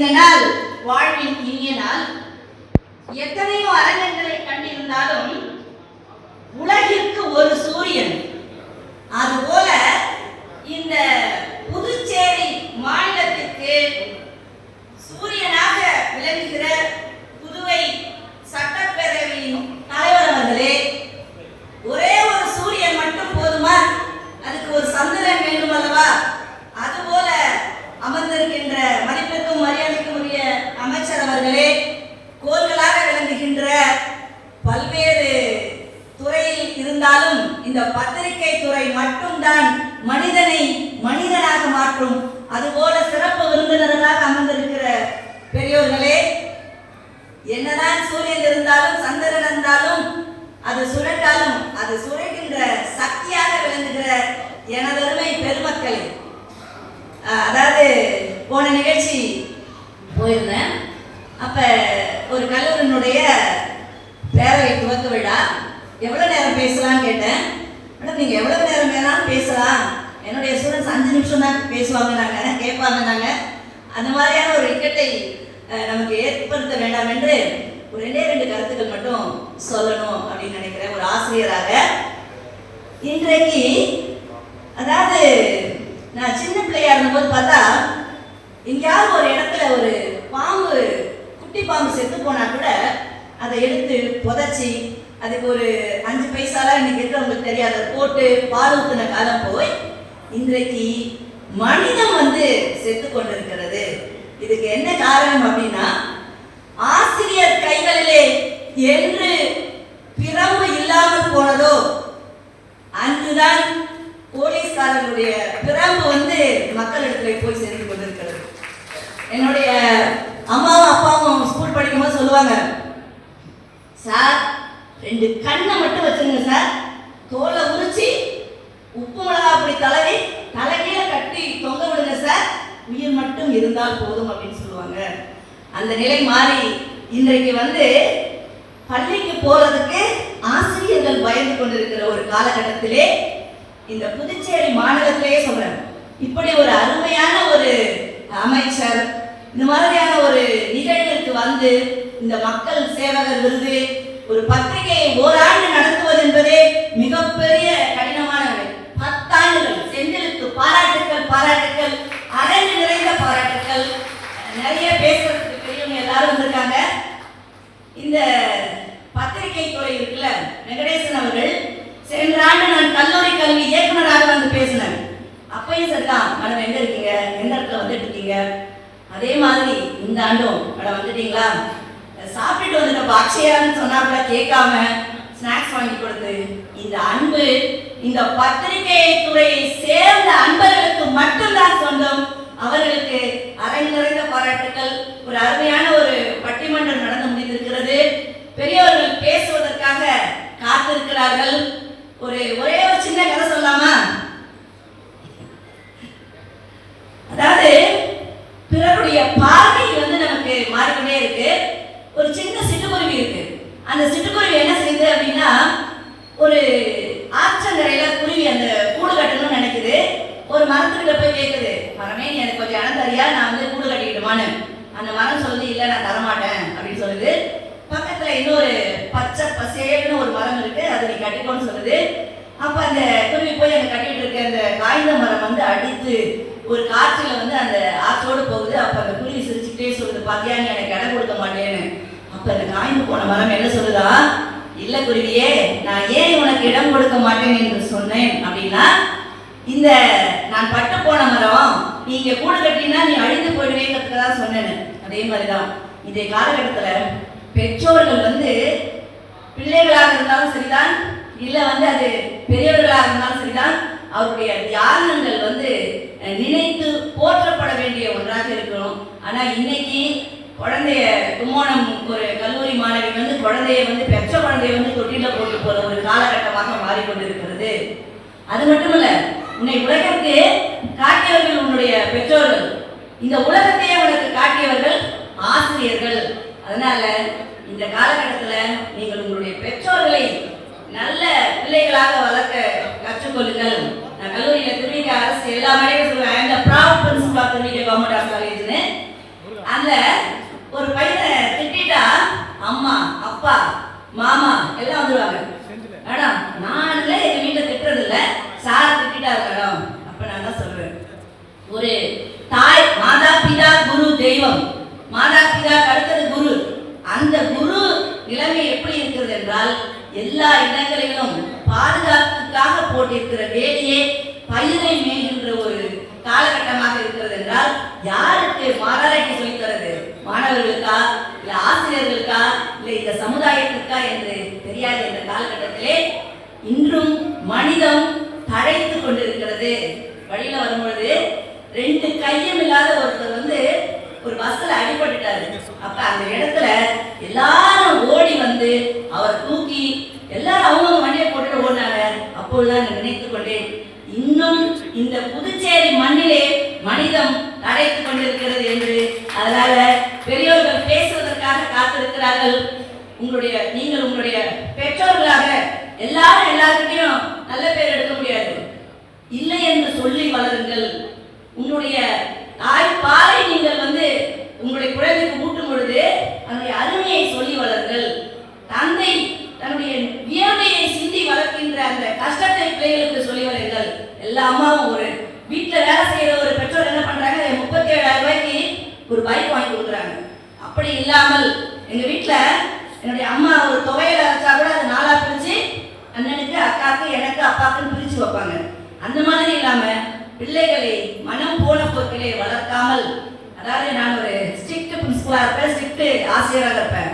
இந்த நாள் வாழ்வின் இனிய நாள் எத்தனையோ அரங்கங்களை கண்டிருந்தாலும் உலகிற்கு ஒரு சூரியன் அதுபோல இந்த புதுச்சேரி மாநிலத்திற்கு சூரியனாக விளங்குகிற புதுவை சட்டப்பேரவையின் தலைவர் அவர்களே ஒரே ஒரு சூரியன் மட்டும் போதுமா அதுக்கு ஒரு சந்திரன் வேண்டும் அல்லவா அதுபோல அமர்ந்திருக்கின்ற மதிப்பிற்கும் மரியாதைக்கும் உரிய அமைச்சர் அவர்களே கோள்களாக விளங்குகின்ற பல்வேறு துறையில் இருந்தாலும் இந்த பத்திரிகை துறை மட்டும்தான் மனிதனை மனிதனாக மாற்றும். அதுபோல சிறப்பு விருந்தினர்களாக அமர்ந்திருக்கிற பெரியோர்களே என்னதான் சூரியன் இருந்தாலும் சந்திரன் இருந்தாலும் அது சுழட்டாலும் அது சுழல்கின்ற சக்தியாக விளங்குகிற எனதருமை பெருமக்களே. பெருமக்கள் அதாவது போன நிகழ்ச்சி போயிருந்தேன். அப்ப ஒரு கல்லூரியினுடைய பேரவை துவக்க விழா. எவ்வளவு நேரம் பேசலாம்னு கேட்டேன். மேடம் நீங்கள் எவ்வளோ நேரம் வேணாலும் பேசலாம். என்னுடைய ஸ்டூடெண்ட்ஸ் அஞ்சு நிமிஷம் தான் பேசுவாங்க நாங்கள் கேட்பாங்க நாங்கள் அந்த மாதிரியான ஒரு இக்கட்டை நமக்கு ஏற்படுத்த வேண்டாம் என்று ஒரு ரெண்டே ரெண்டு கருத்துக்கள் மட்டும் சொல்லணும் அப்படின்னு நினைக்கிறேன் ஒரு ஆசிரியராக. இன்றைக்கு அதாவது நான் சின்ன பிள்ளையா இருந்தபோது பார்த்தா எங்கேயாவது ஒரு இடத்துல ஒரு பாம்பு குட்டி பாம்பு செத்து போனா கூட அதை எடுத்து புதைச்சி அதுக்கு ஒரு அஞ்சு பைசாலாம் இன்னைக்கு இருக்கிறவங்களுக்கு தெரியாத போட்டு பால் ஊத்தின காலம் போய் இன்றைக்கு மனிதம் வந்து செத்து கொண்டிருக்கிறது. இதுக்கு என்ன காரணம் அப்படின்னா ஆசிரியர் கைகளிலே என்று பிறப்பு இல்லாமல் போனதோ அன்றுதான் போலீஸ்காரர்களுடைய பிறப்பு வந்து மக்களிடத்துல போய் சேர்ந்து கொண்டிருக்கிறது. என்னுடைய அம்மாவும் அப்பாவும் ஸ்கூல் படிக்கும்போது சொல்லுவாங்க சார் ரெண்டு கண்ணை மட்டும் வச்சுருங்க சார் தோலை உரிச்சு உப்பு மிளகா அப்படி தலவி தலைகீழ கட்டி தொங்க விடுங்க சார் உயிர் மட்டும் இருந்தால் போதும் அப்படின்னு சொல்லுவாங்க. அந்த நிலை மாறி இன்றைக்கு வந்து பள்ளிக்கு போறதுக்கு ஆசிரியர்கள் பயந்து கொண்டிருக்கிற ஒரு காலகட்டத்திலே இந்த புதுச்சேரி மாநிலத்திலேயே சொல்றேன். இப்படி ஒரு அருமையான ஒரு அமைச்சர் இந்த மாதிரியான ஒரு நிகழ்வுக்கு வந்து இந்த மக்கள் சேவகர் விருது ஒரு பத்திரிகையை ஓராண்டு நடத்துவது என்பதே மிகப்பெரிய கடினமான வேலை பத்தாண்டுகள் செந்திலுக்கு பாராட்டுக்கள் பாராட்டுக்கள் அரங்கு நிறைந்த பாராட்டுக்கள். நிறைய பேசுறதுக்கு பெரியவங்க எல்லாரும் வந்திருக்காங்க. இந்த பத்திரிகை துறை இருக்குல்ல வெங்கடேசன் அவர்கள் சென்ற ஆண்டு நான் கல்லூரி கல்வி இயக்குநராக வந்து பேசினேன் அப்பயும் சரிதான் மேடம் எங்க இருக்கீங்க? எந்த இடத்துல வந்துட்டு இருக்கீங்க? அதே மாதிரி இந்த ஆண்டும் மேடம் வந்துட்டீங்களா? சாப்பிட்டுட்டு வந்துட்டப்ப அக்ஷயான்னு சொன்னாப்புல கேட்காம ஸ்நாக்ஸ் வாங்கி கொடுத்து இந்த அன்பு இந்த பத்திரிகை துறையை சேர்ந்த அன்பர்களுக்கு மட்டும்தான் சொந்தம். அவர்களுக்கு அரங்கு பாராட்டுகள் பாராட்டுக்கள் ஒரு அருமையான ஒரு பட்டிமன்றம் நடந்து முடிந்திருக்கிறது. பெரியவர்கள் பேசுவதற்காக காத்திருக்கிறார்கள். ஒரு ஒரே ஒரு சின்ன கதை சொல்லலாமா அதாவது பிறருடைய பார்வை வந்து நமக்கு மாறிக்கொண்டே இருக்கு ஒரு சின்ன சிட்டுக்குருவி இருக்கு அந்த சிட்டுக்குருவி என்ன செய்யுது அப்படின்னா ஒரு ஆற்றங்கரையில குருவி அந்த கூடு கட்டணும்னு நினைக்குது. ஒரு மரத்துக்கிட்ட போய் கேட்குது மரமே நீ எனக்கு கொஞ்சம் இடம் தரியா? நான் வந்து கூடு கட்டிக்கிட்டுமான்னு அந்த மரம் சொல்லுது இல்லை நான் தரமாட்டேன். அப்படின்னு சொல்லுது. பக்கத்துல இன்னொரு பச்சை பசேல்னு ஒரு மரம் இருக்கு அதை நீ கட்டிக்கோன்னு சொல்லுது. அப்ப அந்த குருவி போய் அங்க கட்டிட்டு இருக்க அந்த காய்ந்த மரம் வந்து அடித்து ஒரு காற்றுல வந்து அந்த ஆற்றோடு போகுது. அப்ப அந்த குருவி சிரிச்சுக்கிட்டே சொல்லுது பாத்தியா நீ எனக்கு இடம் கொடுக்க மாட்டேன்னு. அப்ப அந்த காய்ந்து போன மரம் என்ன சொல்லுதா? இல்ல குருவியே நான் ஏன் உனக்கு இடம் கொடுக்க மாட்டேன் என்று சொன்னேன் அப்படின்னா இந்த நான் பட்டு போன மரம் நீங்க கூடு கட்டினா நீ அழிந்து போயிடுவேங்கிறதுக்கு தான் சொன்னேன். அதே மாதிரிதான் இதே காலகட்டத்தில் பெற்றோர்கள் வந்து பிள்ளைகளாக இருந்தாலும் சரிதான் இல்லை வந்து அது பெரியவர்களாக இருந்தாலும் சரிதான் அவருடைய தியாகங்கள் வந்து நினைத்து போற்றப்பட வேண்டிய ஒன்றாக இருக்கிறோம் ஆனால் இன்னைக்கு குழந்தைய கும்போணம் ஒரு கல்லூரி மாணவி வந்து குழந்தைய வந்து பெற்ற குழந்தைய வந்து தொட்டில போட்டு போற ஒரு காலகட்டமாக மாறிக்கொண்டிருக்கிறது. அது மட்டுமல்ல உன்னை உலகிற்கு காட்டியவர்கள் உன்னுடைய பெற்றோர்கள். இந்த உலகத்தையே உனக்கு காட்டியவர்கள் ஆசிரியர்கள். அதனால ஒரு தாய் மாதா பிதா குரு தெய்வம். மாதா பிதா அடுத்தது குரு. அந்த குரு நிலைமை எப்படி இருக்கிறது என்றால் எல்லா இடங்களிலும் பாதுகாப்புக்காக போட்டிருக்கிற வேலையே பயிரை மேய்கின்ற ஒரு காலகட்டமாக இருக்கிறது என்றால் யாருக்கு மாதாராய்ச்சி சொல்லித்தரது மாணவர்களுக்கா? இல்ல ஆசிரியர்களுக்கா? இல்லை இந்த சமுதாயத்திற்கா என்று தெரியாத இந்த காலகட்டத்திலே இன்றும் மனிதம் தழைத்து கொண்டிருக்கிறது. வழியில வரும்பொழுது ரெண்டு கையும் இல்லாத ஒருத்தர் வந்து ஒரு பஸ்ல அடிபட்டுட்டாரு. அப்ப அந்த இடத்துல எல்லாரும் ஓடி வந்து அவர் தூக்கி எல்லாரும் அவங்க வண்டியை போட்டு ஓடினாங்க. அப்பொழுதுதான் நான் நினைத்துக் கொண்டேன் இன்னும் இந்த புதுச்சேரி மண்ணிலே மனிதம் தடைத்துக் கொண்டிருக்கிறது என்று. அதனால பெரியோர்கள் பேசுவதற்காக காத்திருக்கிறார்கள். உங்களுடைய நீங்கள் உங்களுடைய பெற்றோர்களாக எல்லாரும் எல்லாருக்கிட்டையும் நல்ல பேர் எடுக்க என்று சொல்லி வளருங்கள். உன்னுடைய தாய்ப்பாலை நீங்கள் வந்து உங்களுடைய குழந்தைக்கு ஊட்டும் பொழுது அதனுடைய அருமையை சொல்லி வளருங்கள். தந்தை தன்னுடைய வியர்வையை சிந்தி வளர்க்கின்ற அந்த கஷ்டத்தை பிள்ளைகளுக்கு சொல்லி வளருங்கள். எல்லா அம்மாவும் ஒரு வீட்டில் வேலை செய்கிற ஒரு பெற்றோர் என்ன பண்ணுறாங்க முப்பத்தி ஏழாயிரம் ரூபாய்க்கு ஒரு பைக் வாங்கி கொடுக்குறாங்க. அப்படி இல்லாமல் எங்கள் வீட்டில் என்னுடைய அம்மா ஒரு துவையில் வச்சா கூட அது நாளாக பிரித்து அண்ணனுக்கு அக்காவுக்கு எனக்கு அப்பாக்குன்னு பிரித்து வைப்பாங்க. அந்த மாதிரி இல்லாம பிள்ளைகளை மனம் போன போக்கிலே வளர்க்காமல் அதாவது நான் ஒரு ஸ்ட்ரிக்ட் பிரின்சிபலா இருப்பேன் ஸ்ட்ரிக்ட் ஆசிரியராக இருப்பேன்.